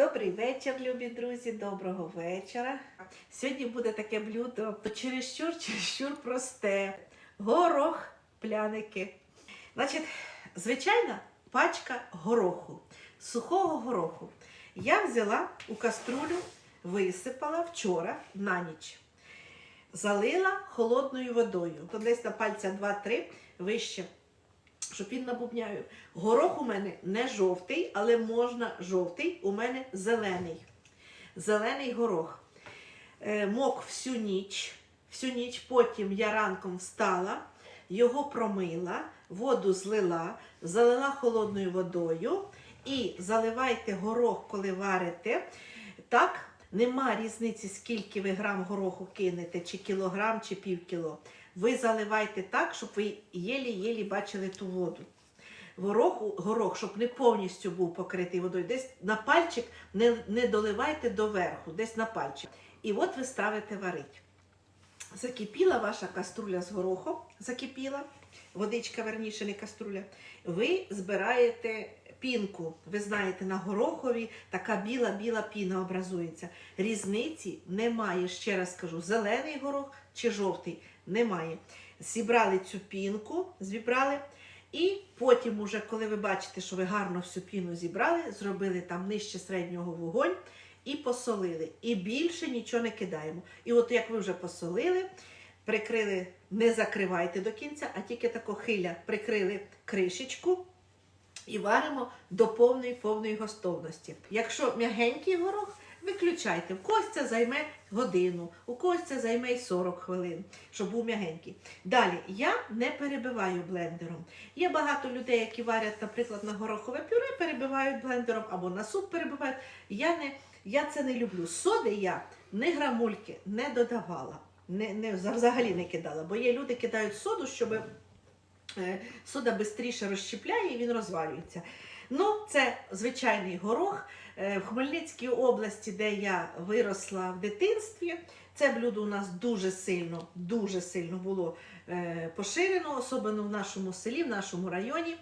Добрий вечір, любі друзі, доброго вечора. Сьогодні буде таке блюдо чересчур, чересчур просте. Горох, пляники. Значить, звичайна пачка гороху, сухого гороху. Я взяла у каструлю, висипала вчора на ніч. Залила холодною водою. То десь на пальця 2-3 вище щоб він набубняю. Горох у мене не жовтий, але можна жовтий, у мене зелений. Зелений горох. Е, мок всю ніч. Всю ніч потім я ранком встала, його промила, воду злила, залила холодною водою і заливайте горох, коли варите. Так, нема різниці, скільки ви грам гороху кинете, чи кілограм, чи півкіло. Ви заливайте так, щоб ви єлі-єлі бачили ту воду. Горох, горох, щоб не повністю був покритий водою. Десь на пальчик не, не доливайте доверху, десь на пальчик. І от ви ставите варить. Закипіла ваша каструля з горохом, закипіла, водичка верніше, не каструля. Ви збираєте пінку. Ви знаєте, на горохові така біла-біла піна образується. Різниці немає, ще раз кажу, зелений горох чи жовтий немає. Зібрали цю пінку, зібрали. І потім, уже, коли ви бачите, що ви гарно всю піну зібрали, зробили там нижче середнього вогонь і посолили. І більше нічого не кидаємо. І от як ви вже посолили, прикрили, не закривайте до кінця, а тільки тако хиля прикрили кришечку і варимо до повної повної готовності. Якщо м'ягенький горох, виключайте. В когось це займе годину, у когось це займе й 40 хвилин, щоб був м'ягенький. Далі я не перебиваю блендером. Є багато людей, які варять, наприклад, на горохове пюре, перебивають блендером або на суп перебивають. Я не, я це не люблю. Соди я не грамульки не додавала, не, не, взагалі не кидала, бо є люди, кидають соду, щоб е, сода швидше розщепляє і він розвалюється. Ну, це звичайний горох. Е, В Хмельницькій області, де я виросла в дитинстві, це блюдо у нас дуже сильно, дуже сильно було е, поширено, особливо в нашому селі, в нашому районі.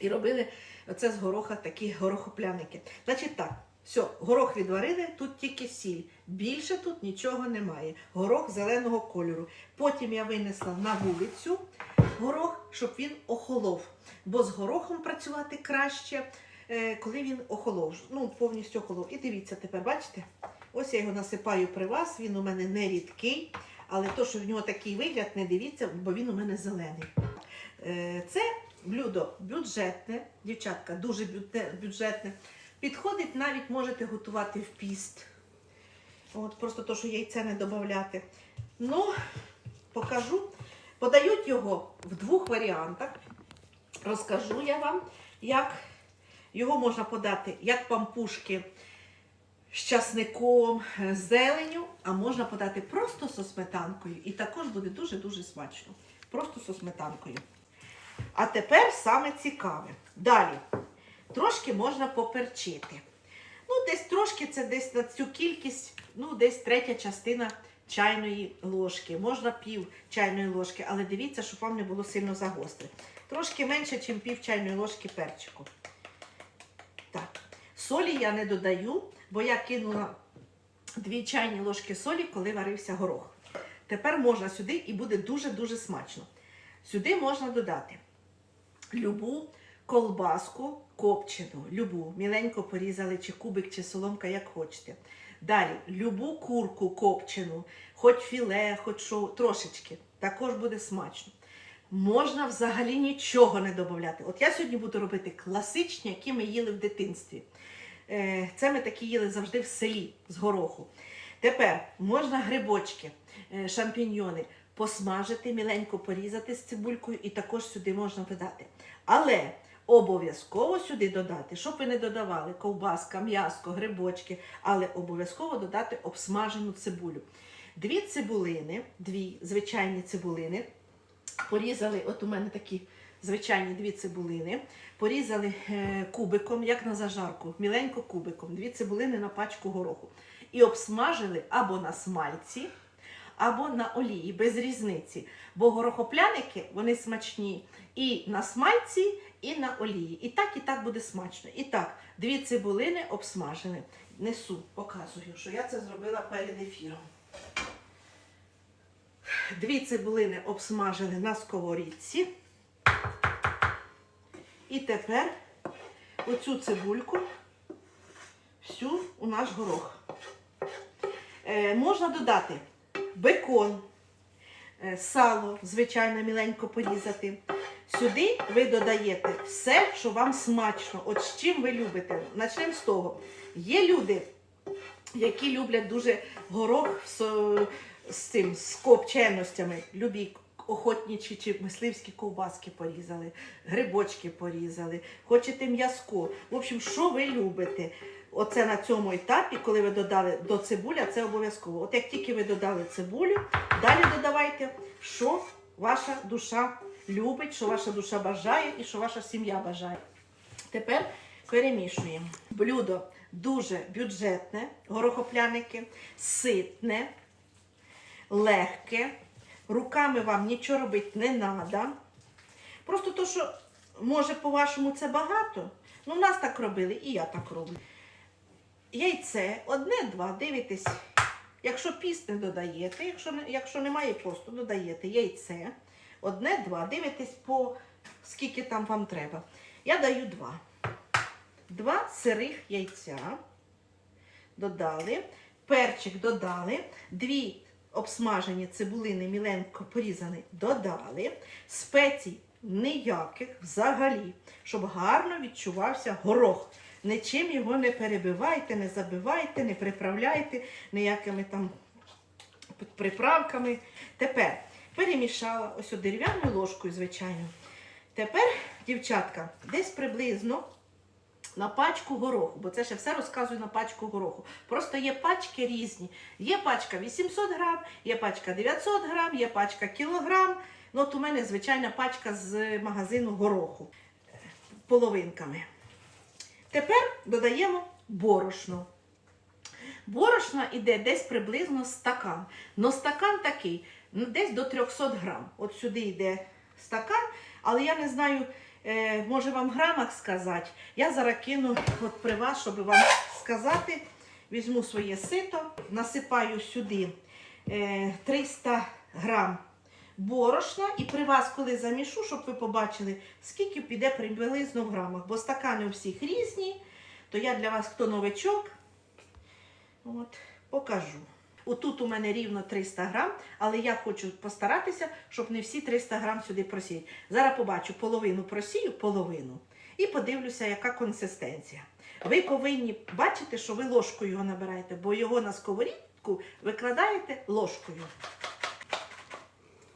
І робили оце з гороха такі горохопляники. Значить так, все, горох відварили, тут тільки сіль. Більше тут нічого немає. Горох зеленого кольору. Потім я винесла на вулицю горох, щоб він охолов. Бо з горохом працювати краще, е, коли він охолов. Ну, повністю охолов. І дивіться, тепер бачите? Ось я його насипаю при вас, він у мене не рідкий, але то, що в нього такий вигляд, не дивіться, бо він у мене зелений. Е, Це блюдо бюджетне, дівчатка, дуже бюджетне. Підходить, навіть можете готувати в піст. От, просто то, що яйце не додати. Ну, покажу. Подають його в двох варіантах. Розкажу я вам, як його можна подати як пампушки з часником, з зеленю, а можна подати просто со сметанкою. І також буде дуже-дуже смачно. Просто со сметанкою. А тепер саме цікаве. Далі. Трошки можна поперчити. Ну, десь трошки це десь на цю кількість, ну, десь третя частина чайної ложки. Можна пів чайної ложки, але дивіться, щоб вам не було сильно загостре. Трошки менше, ніж пів чайної ложки перчику. Так. Солі я не додаю, бо я кинула дві чайні ложки солі, коли варився горох. Тепер можна сюди і буде дуже-дуже смачно. Сюди можна додати любу колбаску копчену, любу, міленько порізали, чи кубик, чи соломка, як хочете. Далі любу курку копчену, хоч філе, хоч шо, трошечки. Також буде смачно. Можна взагалі нічого не додати. От я сьогодні буду робити класичні, які ми їли в дитинстві. Е, Це ми такі їли завжди в селі з гороху. Тепер можна грибочки, е, шампіньйони посмажити, міленько порізати з цибулькою і також сюди можна додати. Але обов'язково сюди додати, щоб ви не додавали ковбаска, м'яско, грибочки, але обов'язково додати обсмажену цибулю. Дві цибулини, дві звичайні цибулини. Порізали, от у мене такі звичайні дві цибулини. Порізали е, кубиком, як на зажарку, міленько кубиком, дві цибулини на пачку гороху. І обсмажили або на смальці, або на олії, без різниці. Бо горохопляники вони смачні і на смальці, і на олії. І так, і так буде смачно. І так, дві цибулини обсмажені. Несу, показую, що я це зробила перед ефіром. Дві цибулини обсмажені на сковорідці. І тепер оцю цибульку всю у наш горох. Е, можна додати бекон, е, сало, звичайно, міленько порізати. Сюди ви додаєте все, що вам смачно, от з чим ви любите. Начнемо з того. Є люди, які люблять дуже горох з, з цим з копченостями. Любі охотничі чи мисливські ковбаски порізали, грибочки порізали, хочете м'язко. В общем, що ви любите? Оце на цьому етапі, коли ви додали до цибуля, це обов'язково. От як тільки ви додали цибулю, далі додавайте, що ваша душа любить, що ваша душа бажає і що ваша сім'я бажає. Тепер перемішуємо. Блюдо дуже бюджетне, горохопляники, ситне, легке. Руками вам нічого робити не треба. Просто то, що може по-вашому це багато. Ну, у нас так робили, і я так роблю. Яйце, одне-два, дивитесь. Якщо піст не додаєте, якщо, якщо немає посту, додаєте яйце. Одне-два, дивитесь по скільки там вам треба. Я даю два. Два сирих яйця. Додали. Перчик додали. Дві обсмажені цибулини міленько порізані додали. Спецій ніяких взагалі, щоб гарно відчувався горох. Нічим його не перебивайте, не забивайте, не приправляйте ніякими там приправками. Тепер перемішала ось дерев'яною ложкою, звичайно. Тепер, дівчатка, десь приблизно на пачку гороху, бо це ще все розказую на пачку гороху. Просто є пачки різні. Є пачка 800 грам, є пачка 900 грам, є пачка кілограм. Ну, от у мене звичайна пачка з магазину гороху половинками. Тепер додаємо борошно. Борошна йде десь приблизно стакан. Но стакан такий, ну, десь до 300 грам. От сюди йде стакан, але я не знаю, е, може вам грамах сказати. Я зараз кину от при вас, щоб вам сказати. Візьму своє сито, насипаю сюди е, 300 грам борошна і при вас, коли замішу, щоб ви побачили, скільки піде приблизно в грамах. Бо стакани у всіх різні, то я для вас, хто новичок, от, покажу. Отут у мене рівно 300 грам, але я хочу постаратися, щоб не всі 300 грам сюди просіяти. Зараз побачу половину просію, половину. І подивлюся, яка консистенція. Ви повинні бачити, що ви ложкою його набираєте, бо його на сковорідку викладаєте ложкою.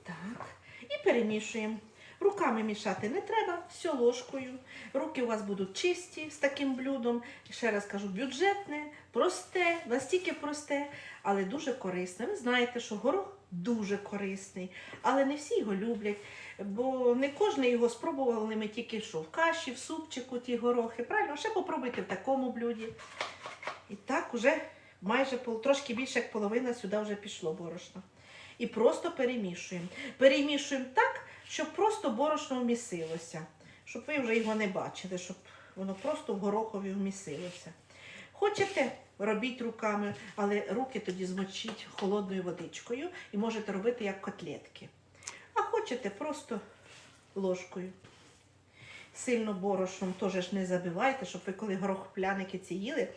Так. І перемішуємо. Руками мішати не треба, все ложкою. Руки у вас будуть чисті з таким блюдом. Ще раз кажу, бюджетне, просте, настільки просте, але дуже корисне. Ви знаєте, що горох дуже корисний, але не всі його люблять, бо не кожен його спробували ми тільки що в каші, в супчику ті горохи. Правильно, ще попробуйте в такому блюді. І так уже майже трошки більше як половина сюди вже пішло борошна. І просто перемішуємо. Перемішуємо так, щоб просто борошно вмісилося. Щоб ви вже його не бачили, щоб воно просто в горохові вмісилося. Хочете, робіть руками, але руки тоді змочіть холодною водичкою і можете робити як котлетки. А хочете просто ложкою. Сильно борошном теж не забивайте, щоб ви коли горохпляники ці їли,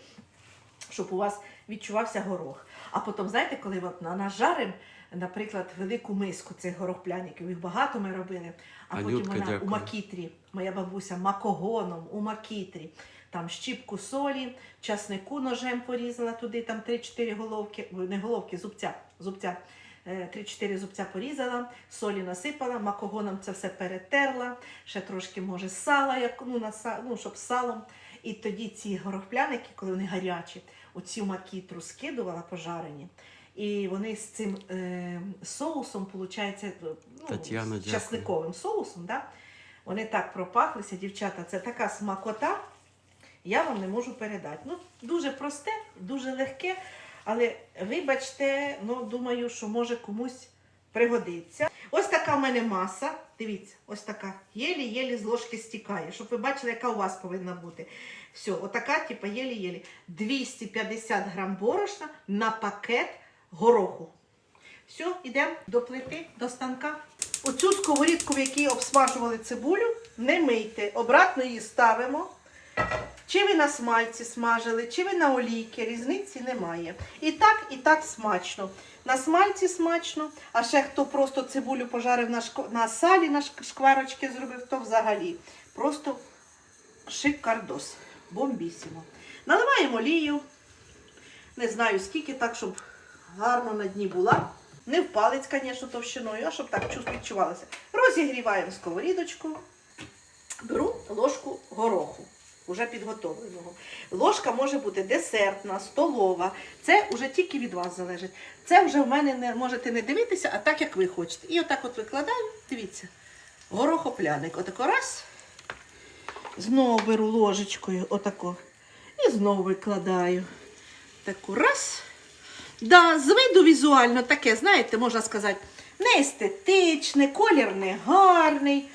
щоб у вас відчувався горох. А потім, знаєте, коли от на- нажарим, наприклад, велику миску цих горохпляників, їх багато ми робили, а потім Анютка, вона у макітрі, моя бабуся, макогоном у макітрі, там щіпку солі, часнику ножем порізала туди, там 3-4 головки, не головки, зубця, зубця. е, 3-4 зубця порізала, солі насипала, макогоном це все перетерла, ще трошки, може, сала, як, ну, на, ну, щоб салом. І тоді ці горохпляники, коли вони гарячі, оцю макітру скидувала пожарені. І вони з цим е, соусом, виходить, ну, Тетяна, з часниковим соусом, да? вони так пропахлися, дівчата, це така смакота, я вам не можу передати. Ну, дуже просте, дуже легке, але вибачте, ну, думаю, що може комусь пригодиться. Ось така в мене маса. Дивіться, ось така. Єлі-єлі з ложки стікає, щоб ви бачили, яка у вас повинна бути. Все, отака, типа єлі-єлі. 250 грам борошна на пакет гороху. Все, йдемо до плити, до станка. Оцю сковорідку, в якій обсмажували цибулю, не мийте. Обратно її ставимо. Чи ви на смальці смажили, чи ви на олійки, різниці немає. І так, і так смачно. На смальці смачно, а ще хто просто цибулю пожарив на, шко... на салі, на шкварочки зробив, то взагалі. Просто шикардос. Бомбісімо. Наливаємо олію. Не знаю скільки, так, щоб гарно на дні була. Не в палець, звісно, товщиною, а щоб так відчувалося. Розігріваємо сковорідочку. Беру ложку гороху, вже підготовленого. Ложка може бути десертна, столова. Це вже тільки від вас залежить. Це вже в мене не можете не дивитися, а так, як ви хочете. І отак от викладаю, дивіться, горохопляник. Отако раз. Знову беру ложечкою, отако. І знову викладаю. Таку раз. Да, з виду візуально таке, знаєте, можна сказати, не естетичне, колір не гарний.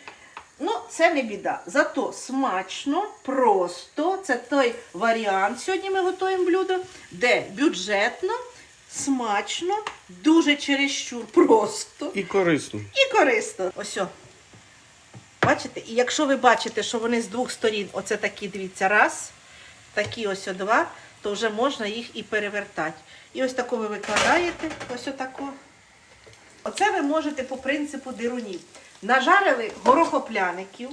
Ну, це не біда. Зато смачно, просто. Це той варіант. Сьогодні ми готуємо блюдо, де бюджетно, смачно, дуже чересчур просто І корисно. і корисно. Ось. о. Бачите? І якщо ви бачите, що вони з двох сторін, оце такі, дивіться, раз, такі ось о два, то вже можна їх і перевертати. І ось тако ви викладаєте, ось отако. Оце ви можете по принципу дирунів. Нажарили горохопляників,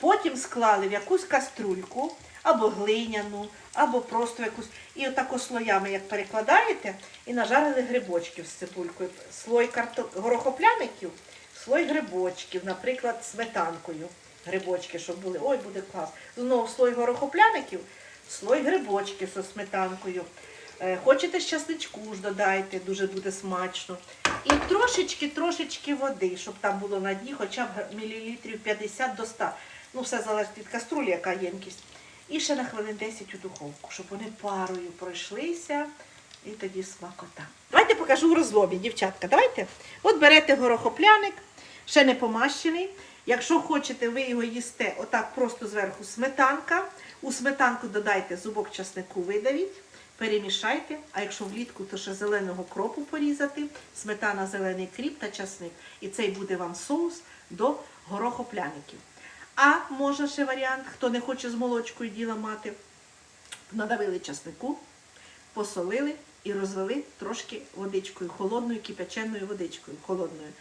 потім склали в якусь каструльку, або глиняну, або просто якусь. І отако слоями, як перекладаєте, і нажарили грибочків з цибулькою. Слой карто... горохопляників, слой грибочків, наприклад, сметанкою. Грибочки, щоб були. Ой, буде клас. Знову слой горохопляників, слой грибочків зі сметанкою. Е, Хочете з ж додайте, дуже буде смачно. І трошечки-трошечки води, щоб там було на дні хоча б мілілітрів 50 до 100. Ну, все залежить від каструлі, яка ємкість. І ще на хвилин 10 у духовку, щоб вони парою пройшлися. І тоді смакота. Давайте покажу в розломі, дівчатка. Давайте. От берете горохопляник, ще не помащений. Якщо хочете, ви його їсте отак просто зверху сметанка. У сметанку додайте зубок часнику, видавіть, перемішайте. А якщо влітку, то ще зеленого кропу порізати, сметана, зелений кріп та часник. І цей буде вам соус до горохопляників. А може ще варіант, хто не хоче з молочкою діла мати, надавили часнику, посолили і розвели трошки водичкою, холодною кипяченою водичкою. холодною.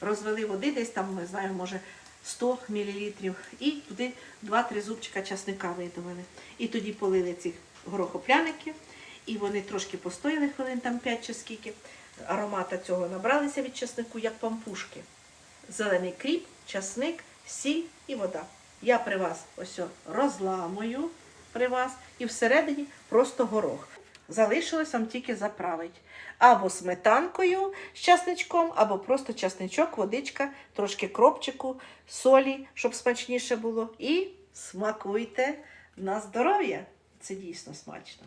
Розвели води, десь там, не знаю, може 100 мл, і туди 2-3 зубчика часника видавили. І тоді полили ці горохопляників, і вони трошки постояли хвилин там 5 чи скільки. Аромата цього набралися від часнику, як пампушки. Зелений кріп, часник, сіль і вода. Я при вас ось розламую при вас і всередині просто горох. Залишилось вам тільки заправити. Або сметанкою з часничком, або просто часничок, водичка, трошки кропчику, солі, щоб смачніше було. І смакуйте на здоров'я. Це дійсно смачно.